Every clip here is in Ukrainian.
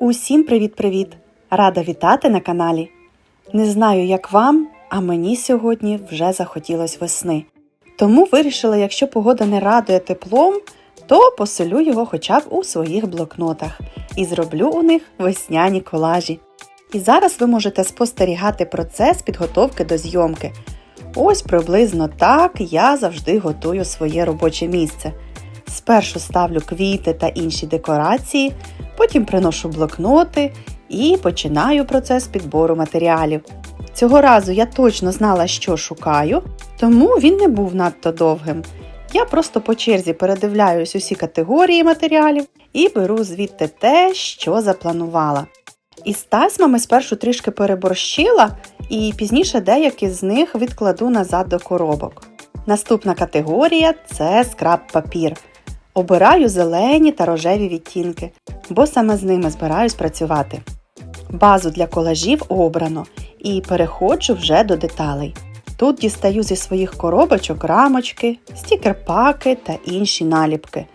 Усім привіт-привіт! Рада вітати на каналі. Не знаю, як вам, а мені сьогодні вже захотілось весни. Тому вирішила, якщо погода не радує теплом, то поселю його хоча б у своїх блокнотах і зроблю у них весняні колажі. І зараз ви можете спостерігати процес підготовки до зйомки. Ось приблизно так я завжди готую своє робоче місце. Спершу ставлю квіти та інші декорації, потім приношу блокноти і починаю процес підбору матеріалів. Цього разу я точно знала, що шукаю, тому він не був надто довгим. Я просто по черзі передивляюсь усі категорії матеріалів і беру звідти те, що запланувала. Із тасьмами спершу трішки переборщила, і пізніше деякі з них відкладу назад до коробок. Наступна категорія це скраб папір. Обираю зелені та рожеві відтінки, бо саме з ними збираюсь працювати. Базу для колажів обрано і переходжу вже до деталей. Тут дістаю зі своїх коробочок рамочки, стікер-паки та інші наліпки.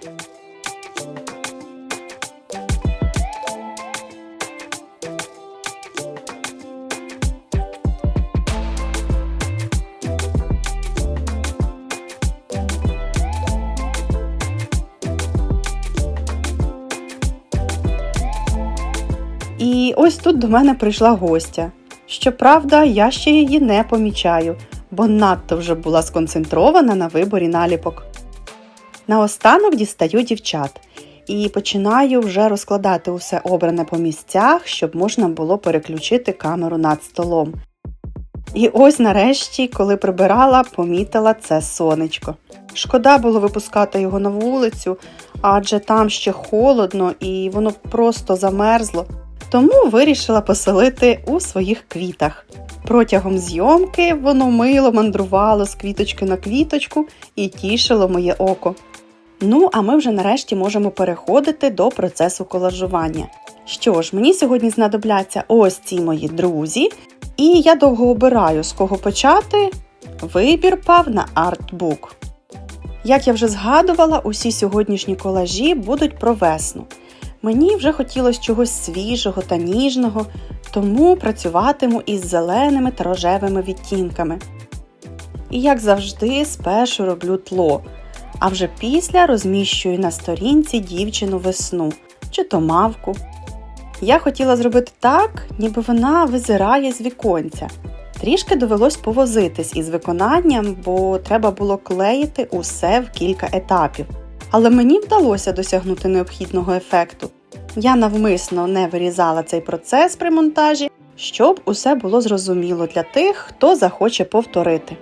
І ось тут до мене прийшла гостя. Щоправда, я ще її не помічаю, бо надто вже була сконцентрована на виборі наліпок. Наостанок дістаю дівчат і починаю вже розкладати усе обране по місцях, щоб можна було переключити камеру над столом. І ось нарешті, коли прибирала, помітила це сонечко. Шкода було випускати його на вулицю, адже там ще холодно і воно просто замерзло. Тому вирішила поселити у своїх квітах. Протягом зйомки воно мило мандрувало з квіточки на квіточку і тішило моє око. Ну, а ми вже нарешті можемо переходити до процесу колажування. Що ж, мені сьогодні знадобляться ось ці мої друзі, і я довго обираю, з кого почати. Вибір пав на артбук. Як я вже згадувала, усі сьогоднішні колажі будуть про весну. Мені вже хотілося чогось свіжого та ніжного, тому працюватиму із зеленими та рожевими відтінками. І, як завжди, спершу роблю тло, а вже після розміщую на сторінці дівчину весну чи то мавку. Я хотіла зробити так, ніби вона визирає з віконця. Трішки довелось повозитись із виконанням, бо треба було клеїти усе в кілька етапів. Але мені вдалося досягнути необхідного ефекту. Я навмисно не вирізала цей процес при монтажі, щоб усе було зрозуміло для тих, хто захоче повторити.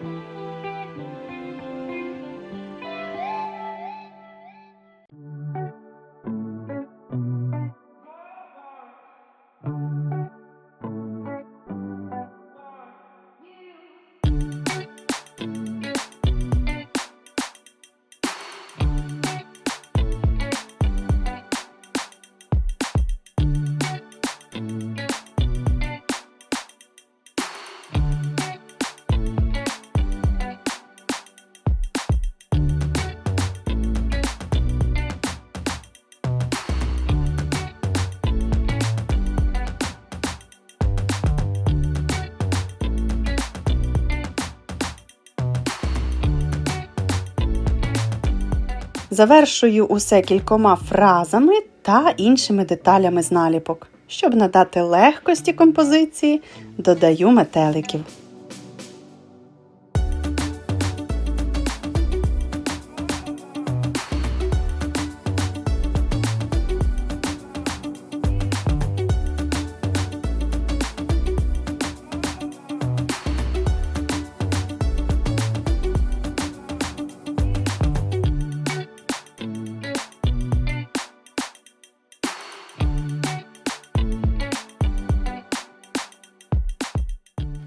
Завершую усе кількома фразами та іншими деталями з наліпок. Щоб надати легкості композиції, додаю метеликів.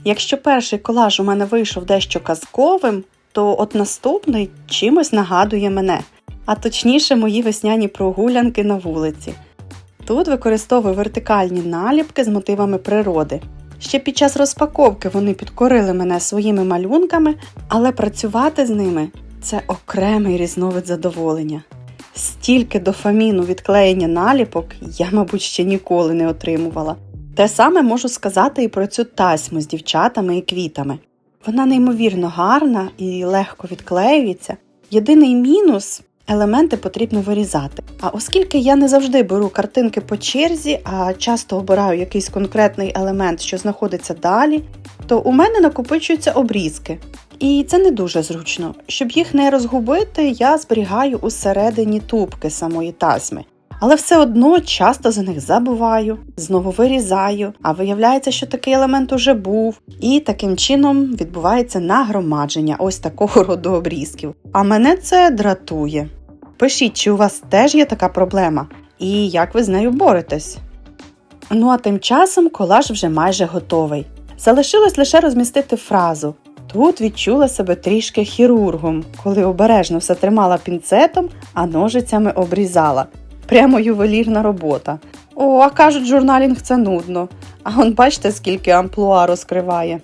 Якщо перший колаж у мене вийшов дещо казковим, то от наступний чимось нагадує мене, а точніше мої весняні прогулянки на вулиці. Тут використовую вертикальні наліпки з мотивами природи. Ще під час розпаковки вони підкорили мене своїми малюнками, але працювати з ними це окремий різновид задоволення. Стільки дофаміну від клеєння наліпок я, мабуть, ще ніколи не отримувала. Те саме можу сказати і про цю тасьму з дівчатами і квітами. Вона неймовірно гарна і легко відклеюється. Єдиний мінус елементи потрібно вирізати. А оскільки я не завжди беру картинки по черзі, а часто обираю якийсь конкретний елемент, що знаходиться далі, то у мене накопичуються обрізки. І це не дуже зручно. Щоб їх не розгубити, я зберігаю усередині тубки самої тасьми. Але все одно часто за них забуваю, знову вирізаю, а виявляється, що такий елемент уже був, і таким чином відбувається нагромадження ось такого роду обрізків. А мене це дратує. Пишіть, чи у вас теж є така проблема, і як ви з нею боретесь. Ну а тим часом колаж вже майже готовий. Залишилось лише розмістити фразу. Тут відчула себе трішки хірургом, коли обережно все тримала пінцетом, а ножицями обрізала. Прямо ювелірна робота. О, а кажуть, журналінг це нудно. А он бачите, скільки амплуа розкриває.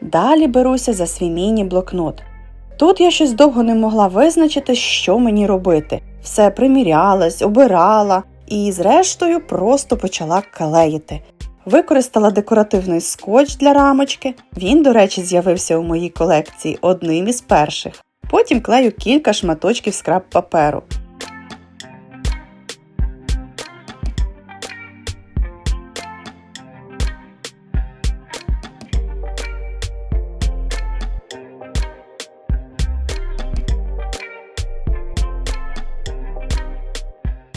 Далі беруся за свій міні-блокнот. Тут я щось довго не могла визначити, що мені робити. Все примірялась, обирала і, зрештою, просто почала клеїти. Використала декоративний скотч для рамочки. Він, до речі, з'явився у моїй колекції одним із перших. Потім клею кілька шматочків скраб паперу.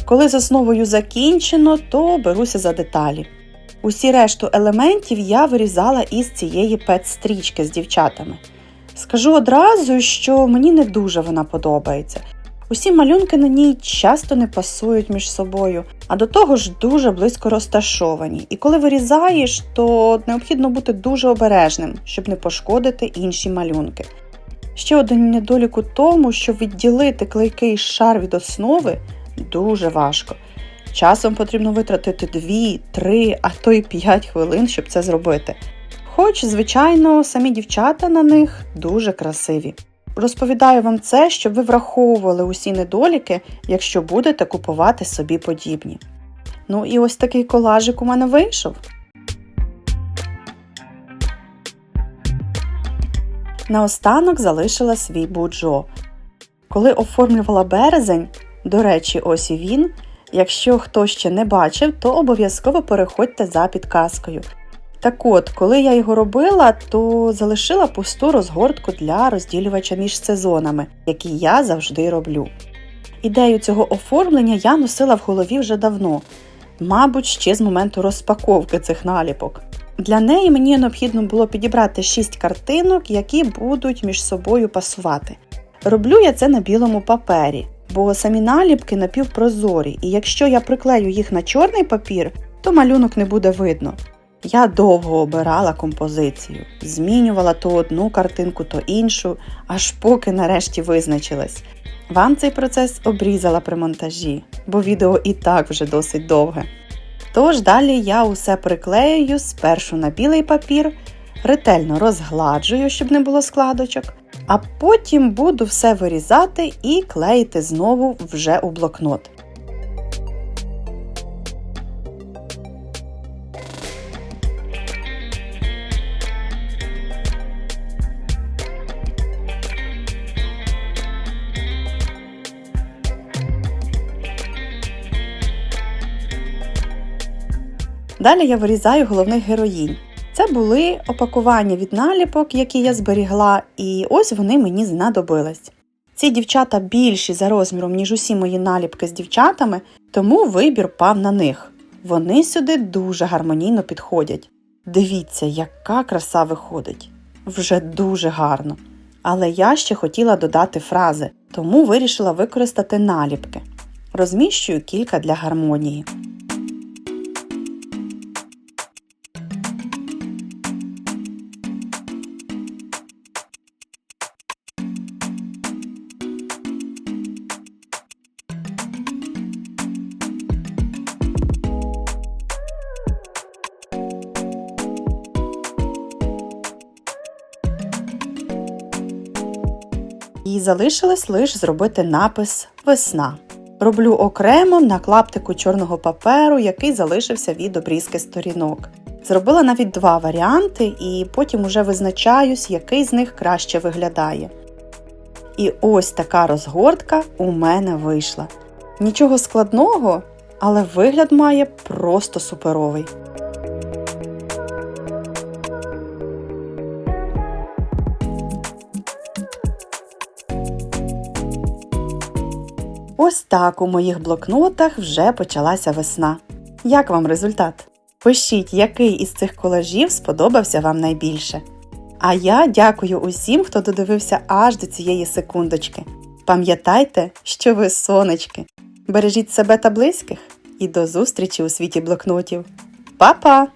Коли з основою закінчено, то беруся за деталі. Усі решту елементів я вирізала із цієї пет-стрічки з дівчатами. Скажу одразу, що мені не дуже вона подобається. Усі малюнки на ній часто не пасують між собою, а до того ж дуже близько розташовані. І коли вирізаєш, то необхідно бути дуже обережним, щоб не пошкодити інші малюнки. Ще один недолік у тому, щоб відділити клейкий шар від основи дуже важко. Часом потрібно витратити 2, 3, а то й 5 хвилин, щоб це зробити. Хоч, звичайно, самі дівчата на них дуже красиві. Розповідаю вам це, щоб ви враховували усі недоліки, якщо будете купувати собі подібні. Ну і ось такий колажик у мене вийшов. Наостанок залишила свій буджо. Коли оформлювала березень, до речі, ось і він. Якщо хто ще не бачив, то обов'язково переходьте за підказкою. Так от, коли я його робила, то залишила пусту розгортку для розділювача між сезонами, який я завжди роблю. Ідею цього оформлення я носила в голові вже давно, мабуть, ще з моменту розпаковки цих наліпок. Для неї мені необхідно було підібрати 6 картинок, які будуть між собою пасувати. Роблю я це на білому папері бо самі наліпки напівпрозорі, і якщо я приклею їх на чорний папір, то малюнок не буде видно. Я довго обирала композицію, змінювала то одну картинку, то іншу, аж поки нарешті визначилась. Вам цей процес обрізала при монтажі, бо відео і так вже досить довге. Тож далі я усе приклеюю спершу на білий папір, ретельно розгладжую, щоб не було складочок, а потім буду все вирізати і клеїти знову вже у блокнот. Далі я вирізаю головних героїнь. Це були опакування від наліпок, які я зберігла, і ось вони мені знадобились. Ці дівчата більші за розміром, ніж усі мої наліпки з дівчатами, тому вибір пав на них. Вони сюди дуже гармонійно підходять. Дивіться, яка краса виходить. Вже дуже гарно. Але я ще хотіла додати фрази, тому вирішила використати наліпки. Розміщую кілька для гармонії. І залишилось лише зробити напис Весна. Роблю окремо на клаптику чорного паперу, який залишився від обрізки сторінок. Зробила навіть два варіанти, і потім уже визначаюсь, який з них краще виглядає. І ось така розгортка у мене вийшла. Нічого складного, але вигляд має просто суперовий. Ось так у моїх блокнотах вже почалася весна. Як вам результат? Пишіть, який із цих колажів сподобався вам найбільше. А я дякую усім, хто додивився аж до цієї секундочки. Пам'ятайте, що ви сонечки. Бережіть себе та близьких і до зустрічі у світі блокнотів. Па-па!